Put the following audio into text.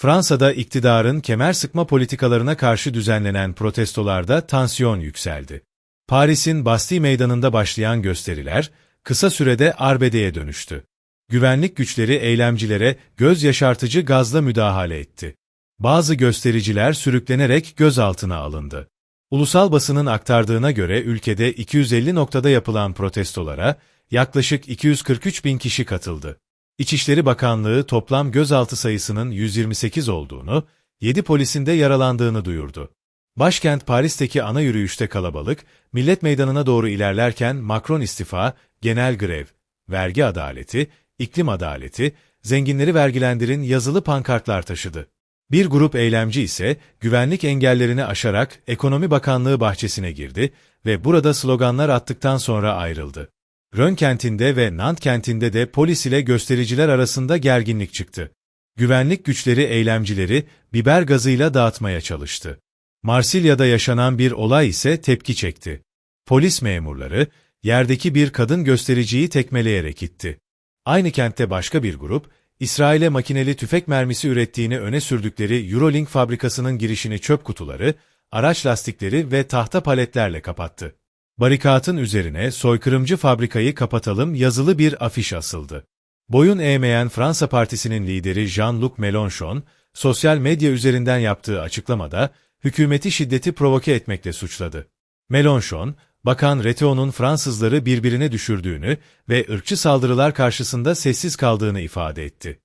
Fransa'da iktidarın kemer sıkma politikalarına karşı düzenlenen protestolarda tansiyon yükseldi. Paris'in Bastille Meydanı'nda başlayan gösteriler, kısa sürede arbedeye dönüştü. Güvenlik güçleri eylemcilere göz yaşartıcı gazla müdahale etti. Bazı göstericiler sürüklenerek gözaltına alındı. Ulusal basının aktardığına göre ülkede 250 noktada yapılan protestolara yaklaşık 243 bin kişi katıldı. İçişleri Bakanlığı toplam gözaltı sayısının 128 olduğunu, 7 polisin de yaralandığını duyurdu. Başkent Paris'teki ana yürüyüşte kalabalık, Millet Meydanı'na doğru ilerlerken Macron istifa, genel grev, vergi adaleti, iklim adaleti, zenginleri vergilendirin yazılı pankartlar taşıdı. Bir grup eylemci ise güvenlik engellerini aşarak Ekonomi Bakanlığı bahçesine girdi ve burada sloganlar attıktan sonra ayrıldı. Rön kentinde ve Nant kentinde de polis ile göstericiler arasında gerginlik çıktı. Güvenlik güçleri eylemcileri biber gazıyla dağıtmaya çalıştı. Marsilya'da yaşanan bir olay ise tepki çekti. Polis memurları yerdeki bir kadın göstericiyi tekmeleyerek itti. Aynı kentte başka bir grup, İsrail'e makineli tüfek mermisi ürettiğini öne sürdükleri Eurolink fabrikasının girişini çöp kutuları, araç lastikleri ve tahta paletlerle kapattı. Barikatın üzerine soykırımcı fabrikayı kapatalım yazılı bir afiş asıldı. Boyun eğmeyen Fransa Partisi'nin lideri Jean-Luc Mélenchon, sosyal medya üzerinden yaptığı açıklamada, hükümeti şiddeti provoke etmekle suçladı. Mélenchon, Bakan Reteau'nun Fransızları birbirine düşürdüğünü ve ırkçı saldırılar karşısında sessiz kaldığını ifade etti.